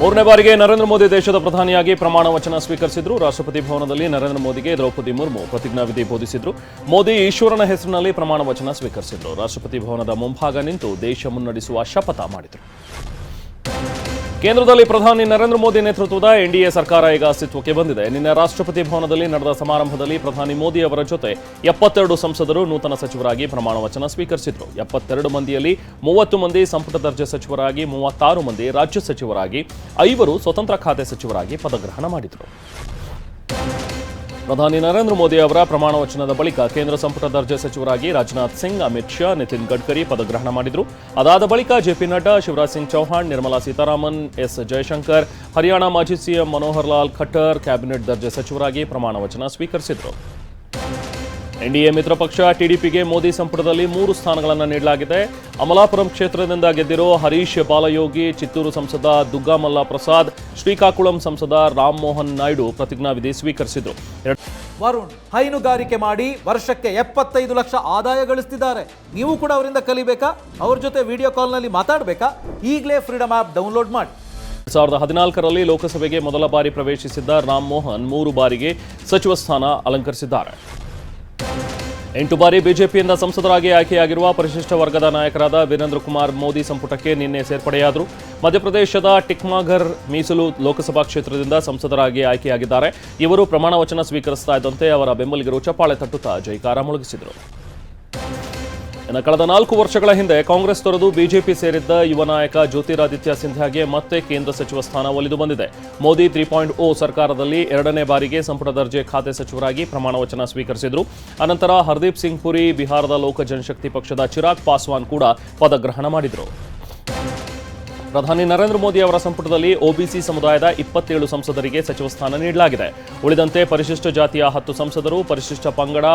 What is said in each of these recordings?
ಮೂರನೇ ಬಾರಿಗೆ ನರೇಂದ್ರ ಮೋದಿ ದೇಶದ ಪ್ರಧಾನಿಯಾಗಿ ಪ್ರಮಾಣ ವಚನ ಸ್ವೀಕರಿಸಿದ್ರು. ರಾಷ್ಟ್ರಪತಿ ಭವನದಲ್ಲಿ ನರೇಂದ್ರ ಮೋದಿಗೆ ದ್ರೌಪದಿ ಮುರ್ಮು ಪ್ರತಿಜ್ಞಾವಿಧಿ ಬೋಧಿಸಿದ್ರು. ಮೋದಿ ಈಶ್ವರನ ಹೆಸರಿನಲ್ಲಿ ಪ್ರಮಾಣ ವಚನ ಸ್ವೀಕರಿಸಿದ್ರು. ರಾಷ್ಟ್ರಪತಿ ಭವನದ ಮುಂಭಾಗ ನಿಂತು ದೇಶ ಮುನ್ನಡೆಸುವ ಶಪಥ ಮಾಡಿದರು. ಕೇಂದ್ರದಲ್ಲಿ ಪ್ರಧಾನಿ ನರೇಂದ್ರ ಮೋದಿ ನೇತೃತ್ವದ ಎನ್ಡಿಎ ಸರ್ಕಾರ ಈಗ ಅಸ್ತಿತ್ವಕ್ಕೆ ಬಂದಿದೆ. ನಿನ್ನೆ ರಾಷ್ಟ್ರಪತಿ ಭವನದಲ್ಲಿ ನಡೆದ ಸಮಾರಂಭದಲ್ಲಿ ಪ್ರಧಾನಿ ಮೋದಿ ಅವರ ಜೊತೆ ಎಪ್ಪತ್ತೆರಡು ಸಂಸದರು ನೂತನ ಸಚಿವರಾಗಿ ಪ್ರಮಾಣ ವಚನ ಸ್ವೀಕರಿಸಿದರು. ಎಪ್ಪತ್ತೆರಡು ಮಂದಿಯಲ್ಲಿ ಮೂವತ್ತು ಮಂದಿ ಸಂಪುಟ ದರ್ಜೆ ಸಚಿವರಾಗಿ, ಮೂವತ್ತಾರು ಮಂದಿ ರಾಜ್ಯ ಸಚಿವರಾಗಿ, ಐವರು ಸ್ವತಂತ್ರ ಖಾತೆ ಸಚಿವರಾಗಿ ಪದಗ್ರಹಣ ಮಾಡಿದರು. ಪ್ರಧಾನಿ ನರೇಂದ್ರ ಮೋದಿ ಅವರ ಪ್ರಮಾಣ ವಚನದ ಬಳಿಕ ಕೇಂದ್ರ ಸಂಪುಟ ದರ್ಜೆ ಸಚಿವರಾಗಿ ರಾಜನಾಥ್ ಸಿಂಗ್, ಅಮಿತ್ ಶಾ, ನಿತಿನ್ ಗಡ್ಕರಿ ಪದಗ್ರಹಣ ಮಾಡಿದರು. ಅದಾದ ಬಳಿಕ ಜೆಪಿ ನಡ್ಡಾ, ಶಿವರಾಜ್ ಸಿಂಗ್ ಚೌಹಾಣ್, ನಿರ್ಮಲಾ ಸೀತಾರಾಮನ್, ಎಸ್ ಜಯಶಂಕರ್, ಹರಿಯಾಣ ಮಾಜಿ ಸಿಎಂ ಮನೋಹರ್ ಲಾಲ್ ಖಟ್ಟರ್ ಕ್ಯಾಬಿನೆಟ್ ದರ್ಜೆ ಸಚಿವರಾಗಿ ಪ್ರಮಾಣ ವಚನ ಸ್ವೀಕರಿಸಿದರು. ಎನ್ಡಿಎ ಮಿತ್ರ ಪಕ್ಷ ಟಿಡಿಪಿಗೆ ಮೋದಿ ಸಂಪುಟದಲ್ಲಿ ಮೂರು ಸ್ಥಾನಗಳನ್ನು ನೀಡಲಾಗಿದೆ. ಅಮಲಾಪುರಂ ಕ್ಷೇತ್ರದಿಂದ ಗೆದ್ದಿರೋ ಹರೀಶ್ ಬಾಲಯೋಗಿ ಚಿತ್ತೂರು ಸಂಸದ ದುಗ್ಗಾಮಲ್ಲ ಪ್ರಸಾದ್ ಶ್ರೀಕಾಕುಳಂ ಸಂಸದ ರಾಮ್ ಮೋಹನ್ ನಾಯ್ಡು ಪ್ರತಿಜ್ಞಾವಿಧಿ ಸ್ವೀಕರಿಸಿದರು. ವರುಣ್ ಹೈನುಗಾರಿಕೆ ಮಾಡಿ ವರ್ಷಕ್ಕೆ ಎಪ್ಪತ್ತೈದು ಲಕ್ಷ ಆದಾಯ ಗಳಿಸ್ತಿದ್ದಾರೆ. ನೀವು ಕೂಡ ಅವರಿಂದ ಕಲಿಬೇಕಾ? ಅವ್ರ ಜೊತೆ ವಿಡಿಯೋ ಕಾಲ್ನಲ್ಲಿ ಮಾತಾಡಬೇಕಾ? ಈಗಲೇ ಫ್ರೀಡಮ್ ಆ್ಯಪ್ ಡೌನ್ಲೋಡ್ ಮಾಡಿ. ಸಾವಿರದ ಹದಿನಾಲ್ಕರಲ್ಲಿ ಲೋಕಸಭೆಗೆ ಮೊದಲ ಬಾರಿ ಪ್ರವೇಶಿಸಿದ್ದ ರಾಮ್ ಮೋಹನ್ ಮೂರು ಬಾರಿಗೆ ಸಚಿವ ಸ್ಥಾನ ಅಲಂಕರಿಸಿದ್ದಾರೆ. ಎಂಟು ಬಾರಿ ಬಿಜೆಪಿಯಿಂದ ಸಂಸದರಾಗಿ ಆಯ್ಕೆಯಾಗಿರುವ ಪರಿಶಿಷ್ಟ ವರ್ಗದ ನಾಯಕರಾದ ವೀರೇಂದ್ರ ಕುಮಾರ್ ಮೋದಿ ಸಂಪುಟಕ್ಕೆ ನಿನ್ನೆ ಸೇರ್ಪಡೆಯಾದರು. ಮಧ್ಯಪ್ರದೇಶದ ಟಿಕ್ಮಾಘರ್ ಮೀಸಲು ಲೋಕಸಭಾ ಕ್ಷೇತ್ರದಿಂದ ಸಂಸದರಾಗಿ ಆಯ್ಕೆಯಾಗಿದ್ದಾರೆ. ಇವರು ಪ್ರಮಾಣ ವಚನ ಸ್ವೀಕರಿಸ್ತಾ ಇದ್ದಂತೆ ಅವರ ಬೆಂಬಲಿಗರು ಚಪ್ಪಾಳೆ ತಟ್ಟುತ್ತಾ ಜೈಕಾರ ಮೊಳಗಿಸಿದರು. ಇನ್ನು ಕಳೆದ ನಾಲ್ಕು ವರ್ಷಗಳ ಹಿಂದೆ ಕಾಂಗ್ರೆಸ್ ತೊರೆದು ಬಿಜೆಪಿ ಸೇರಿದ್ದ ಯುವ ನಾಯಕ ಜ್ಯೋತಿರಾದಿತ್ಯ ಸಿಂಧ್ಯಾಗೆ ಮತ್ತೆ ಕೇಂದ್ರ ಸಚಿವ ಸ್ಥಾನ ಒಲಿದು ಬಂದಿದೆ. ಮೋದಿ ತ್ರೀ ಪಾಯಿಂಟ್ ಓ ಸರ್ಕಾರದಲ್ಲಿ ಎರಡನೇ ಬಾರಿಗೆ ಸಂಪುಟ ದರ್ಜೆ ಖಾತೆ ಸಚಿವರಾಗಿ ಪ್ರಮಾಣ ವಚನ ಸ್ವೀಕರಿಸಿದರು. ಅನಂತರ ಹರ್ದೀಪ್ ಸಿಂಗ್ ಪುರಿ, ಬಿಹಾರದ ಲೋಕ ಜನಶಕ್ತಿ ಪಕ್ಷದ ಚಿರಾಗ್ ಪಾಸ್ವಾನ್ ಕೂಡ ಪದಗ್ರಹಣ ಮಾಡಿದರು. ಪ್ರಧಾನಿ ನರೇಂದ್ರ ಮೋದಿ ಅವರ ಸಂಪುಟದಲ್ಲಿ ಒಬಿಸಿ ಸಮುದಾಯದ ಇಪ್ಪತ್ತೇಳು ಸಂಸದರಿಗೆ ಸಚಿವ ಸ್ಥಾನ ನೀಡಲಾಗಿದೆ. ಉಳಿದಂತೆ ಪರಿಶಿಷ್ಟ ಜಾತಿಯ ಹತ್ತು ಸಂಸದರು, ಪರಿಶಿಷ್ಟ ಪಂಗಡ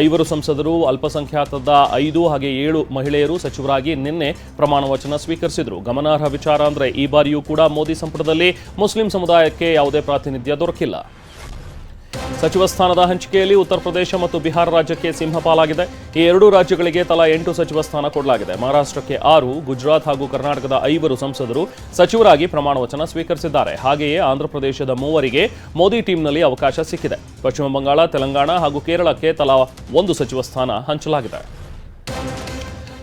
ಐವರು ಸಂಸದರು, ಅಲ್ಪಸಂಖ್ಯಾತದ ಐದು ಹಾಗೆ ಏಳು ಮಹಿಳೆಯರು ಸಚಿವರಾಗಿ ನಿನ್ನೆ ಪ್ರಮಾಣ ವಚನ ಸ್ವೀಕರಿಸಿದರು. ಗಮನಾರ್ಹ ವಿಚಾರ ಅಂದರೆ ಈ ಬಾರಿಯೂ ಕೂಡ ಮೋದಿ ಸಂಪುಟದಲ್ಲಿ ಮುಸ್ಲಿಂ ಸಮುದಾಯಕ್ಕೆ ಯಾವುದೇ ಪ್ರಾತಿನಿಧ್ಯ ದೊರಕಿಲ್ಲ. ಸಚಿವ ಸ್ಥಾನದ ಹಂಚಿಕೆಯಲ್ಲಿ ಉತ್ತರ ಪ್ರದೇಶ ಮತ್ತು ಬಿಹಾರ ರಾಜ್ಯಕ್ಕೆ ಸಿಂಹಪಾಲಾಗಿದೆ. ಈ ಎರಡೂ ರಾಜ್ಯಗಳಿಗೆ ತಲಾ ಎಂಟು ಸಚಿವ ಸ್ಥಾನ ಕೊಡಲಾಗಿದೆ. ಮಹಾರಾಷ್ಟ್ರಕ್ಕೆ ಆರು, ಗುಜರಾತ್ ಹಾಗೂ ಕರ್ನಾಟಕದ ಐವರು ಸಂಸದರು ಸಚಿವರಾಗಿ ಪ್ರಮಾಣ ವಚನ ಸ್ವೀಕರಿಸಿದ್ದಾರೆ. ಹಾಗೆಯೇ ಆಂಧ್ರಪ್ರದೇಶದ ಮೂವರಿಗೆ ಮೋದಿ ಟೀಮ್ನಲ್ಲಿ ಅವಕಾಶ ಸಿಕ್ಕಿದೆ. ಪಶ್ಚಿಮ ಬಂಗಾಳ, ತೆಲಂಗಾಣ ಹಾಗೂ ಕೇರಳಕ್ಕೆ ತಲಾ ಒಂದು ಸಚಿವ ಸ್ಥಾನ ಹಂಚಲಾಗಿದೆ.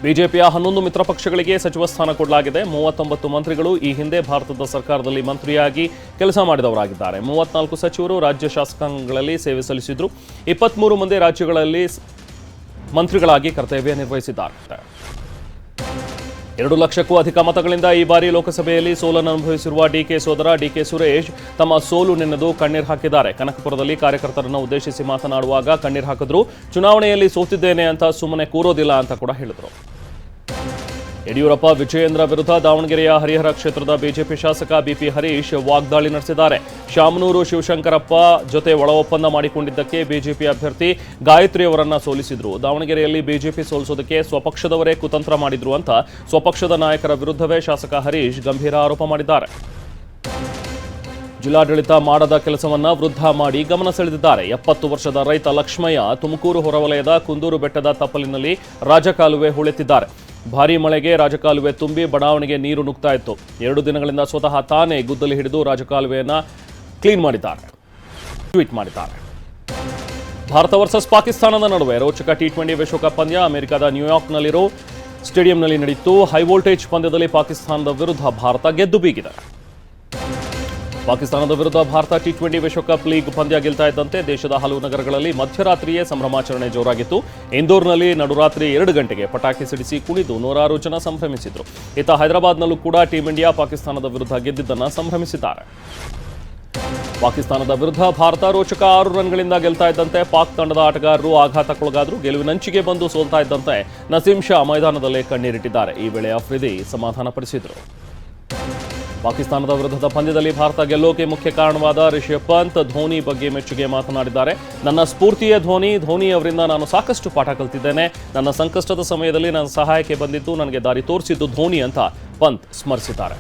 ಬಿಜೆಪಿಯ ಹನ್ನೊಂದು ಮಿತ್ರ ಪಕ್ಷಗಳಿಗೆ ಸಚಿವ ಸ್ಥಾನ ಕೊಡಲಾಗಿದೆ. ಮೂವತ್ತೊಂಬತ್ತು ಮಂತ್ರಿಗಳು ಈ ಹಿಂದೆ ಭಾರತದ ಸರ್ಕಾರದಲ್ಲಿ ಮಂತ್ರಿಯಾಗಿ ಕೆಲಸ ಮಾಡಿದವರಾಗಿದ್ದಾರೆ. ಮೂವತ್ನಾಲ್ಕು ಸಚಿವರು ರಾಜ್ಯ ಶಾಸಕಾಂಗಗಳಲ್ಲಿ ಸೇವೆ ಸಲ್ಲಿಸಿದ್ರು. ಇಪ್ಪತ್ಮೂರು ಮಂದಿ ರಾಜ್ಯಗಳಲ್ಲಿ ಮಂತ್ರಿಗಳಾಗಿ ಕರ್ತವ್ಯ ನಿರ್ವಹಿಸಿದ್ದಾರೆ. ಎರಡು ಲಕ್ಷಕ್ಕೂ ಅಧಿಕ ಮತಗಳಿಂದ ಈ ಬಾರಿ ಲೋಕಸಭೆಯಲ್ಲಿ ಸೋಲನ್ನು ಅನುಭವಿಸಿರುವ ಡಿಕೆ ಸೋದರ ಡಿಕೆ ಸುರೇಶ್ ತಮ್ಮ ಸೋಲು ನೆನೆದು ಕಣ್ಣೀರ್ ಹಾಕಿದ್ದಾರೆ. ಕನಕಪುರದಲ್ಲಿ ಕಾರ್ಯಕರ್ತರನ್ನು ಉದ್ದೇಶಿಸಿ ಮಾತನಾಡುವಾಗ ಕಣ್ಣೀರ್ ಹಾಕಿದ್ರು. ಚುನಾವಣೆಯಲ್ಲಿ ಸೋತಿದ್ದೇನೆ ಅಂತ ಸುಮ್ಮನೆ ಕೂರೋದಿಲ್ಲ ಅಂತ ಕೂಡ ಹೇಳಿದರು. ಯಡಿಯೂರಪ್ಪ, ವಿಜಯೇಂದ್ರ ವಿರುದ್ಧ ದಾವಣಗೆರೆಯ ಹರಿಹರ ಕ್ಷೇತ್ರದ ಬಿಜೆಪಿ ಶಾಸಕ ಬಿಪಿ ಹರೀಶ್ ವಾಗ್ದಾಳಿ ನಡೆಸಿದ್ದಾರೆ. ಶಾಮನೂರು ಶಿವಶಂಕರಪ್ಪ ಜೊತೆ ಒಳ ಒಪ್ಪಂದ ಮಾಡಿಕೊಂಡಿದ್ದಕ್ಕೆ ಬಿಜೆಪಿ ಅಭ್ಯರ್ಥಿ ಗಾಯತ್ರಿ ಅವರನ್ನ ಸೋಲಿಸಿದ್ರು. ದಾವಣಗೆರೆಯಲ್ಲಿ ಬಿಜೆಪಿ ಸೋಲಿಸೋದಕ್ಕೆ ಸ್ವಪಕ್ಷದವರೇ ಕುತಂತ್ರ ಮಾಡಿದ್ರು ಅಂತ ಸ್ವಪಕ್ಷದ ನಾಯಕರ ವಿರುದ್ಧವೇ ಶಾಸಕ ಹರೀಶ್ ಗಂಭೀರ ಆರೋಪ ಮಾಡಿದ್ದಾರೆ. ಜಿಲ್ಲಾಡಳಿತ ಮಾಡದ ಕೆಲಸವನ್ನ ವೃದ್ಧ ಮಾಡಿ ಗಮನ ಸೆಳೆದಿದ್ದಾರೆ. ಎಪ್ಪತ್ತು ವರ್ಷದ ರೈತ ಲಕ್ಷ್ಮಯ್ಯ ತುಮಕೂರು ಹೊರವಲಯದ ಕುಂದೂರು ಬೆಟ್ಟದ ತಪ್ಪಲಿನಲ್ಲಿ ರಾಜಕಾಲುವೆ ಹೂಳೆತ್ತಿದ್ದಾರೆ. ಭಾರೀ ಮಳೆಗೆ ರಾಜಕಾಲುವೆ ತುಂಬಿ ಬಡಾವಣೆಗೆ ನೀರು ನುಗ್ತಾ ಇತ್ತು. ಎರಡು ದಿನಗಳಿಂದ ಸ್ವತಃ ತಾನೇ ಗುದ್ದಲಿ ಹಿಡಿದು ರಾಜಕಾಲುವೆಯನ್ನ ಕ್ಲೀನ್ ಮಾಡಿದ್ದಾರೆ. ಟ್ವೀಟ್ ಮಾಡಿದ್ದಾರೆ. ಭಾರತ ವರ್ಸಸ್ ಪಾಕಿಸ್ತಾನದ ನಡುವೆ ರೋಚಕ ಟಿ ಟ್ವೆಂಟಿ ವಿಶ್ವಕಪ್ ಪಂದ್ಯ ಅಮೆರಿಕದ ನ್ಯೂಯಾರ್ಕ್ನಲ್ಲಿರೋ ಸ್ಟೇಡಿಯಂನಲ್ಲಿ ನಡೆಯಿತು ಹೈ ವೋಲ್ಟೇಜ್ ಪಂದ್ಯದಲ್ಲಿ ಪಾಕಿಸ್ತಾನದ ವಿರುದ್ಧ ಭಾರತ ಗೆದ್ದು ಬೀಗಿದೆ. ಪಾಕಿಸ್ತಾನದ ವಿರುದ್ಧ ಭಾರತ ಟಿ ಟ್ವೆಂಟಿ ವಿಶ್ವಕಪ್ ಲೀಗ್ ಪಂದ್ಯ ಗೆಲ್ತಾ ಇದ್ದಂತೆ ದೇಶದ ಹಲವು ನಗರಗಳಲ್ಲಿ ಮಧ್ಯರಾತ್ರಿಯೇ ಸಂಭ್ರಮಾಚರಣೆ ಜೋರಾಗಿತ್ತು. ಇಂದೋರ್ನಲ್ಲಿ ನಡುರಾತ್ರಿ ಎರಡು ಗಂಟೆಗೆ ಪಟಾಕಿ ಸಿಡಿಸಿ ಕುಣಿದು ನೂರಾರು ಜನ ಸಂಭ್ರಮಿಸಿದ್ರು. ಇತ್ತ ಹೈದರಾಬಾದ್ನಲ್ಲೂ ಕೂಡ ಟೀಂ ಇಂಡಿಯಾ ಪಾಕಿಸ್ತಾನದ ವಿರುದ್ಧ ಗೆದ್ದಿದ್ದನ್ನು ಸಂಭ್ರಮಿಸಿದ್ದಾರೆ. ಪಾಕಿಸ್ತಾನದ ವಿರುದ್ಧ ಭಾರತ ರೋಚಕ ಆರು ರನ್ಗಳಿಂದ ಗೆಲ್ತಾ ಇದ್ದಂತೆ ಪಾಕ್ ತಂಡದ ಆಟಗಾರರು ಆಘಾತಕ್ಕೊಳಗಾದರೂ ಗೆಲುವಿನಂಚಿಗೆ ಬಂದು ಸೋಲ್ತಾ ಇದ್ದಂತೆ ನಸೀಂ ಶಾ ಮೈದಾನದಲ್ಲೇ ಕಣ್ಣೀರಿಟ್ಟಿದ್ದಾರೆ. ಈ ವೇಳೆ ಅಫ್ರಿದಿ ಸಮಾಧಾನಪಡಿಸಿದರು. ಪಾಕಿಸ್ತಾನದ ವಿರುದ್ಧದ ಪಂದ್ಯದಲ್ಲಿ ಭಾರತ ಗೆಲ್ಲೋಕೆ ಮುಖ್ಯ ಕಾರಣವಾದ ರಿಷಭ್ ಪಂತ್ ಧೋನಿ ಬಗ್ಗೆ ಮೆಚ್ಚುಗೆ ಮಾತನಾಡಿದ್ದಾರೆ. ನನ್ನ ಸ್ಫೂರ್ತಿಯೇ ಧೋನಿ ಧೋನಿ ಅವರಿಂದ ನಾನು ಸಾಕಷ್ಟು ಪಾಠ ಕಲ್ತಿದ್ದೇನೆ. ನನ್ನ ಸಂಕಷ್ಟದ ಸಮಯದಲ್ಲಿ ನನ್ನ ಸಹಾಯಕ್ಕೆ ಬಂದಿದ್ದು, ನನಗೆ ದಾರಿ ತೋರಿಸಿದ್ದು ಧೋನಿ ಅಂತ ಪಂತ್ ಸ್ಮರಿಸಿದ್ದಾರೆ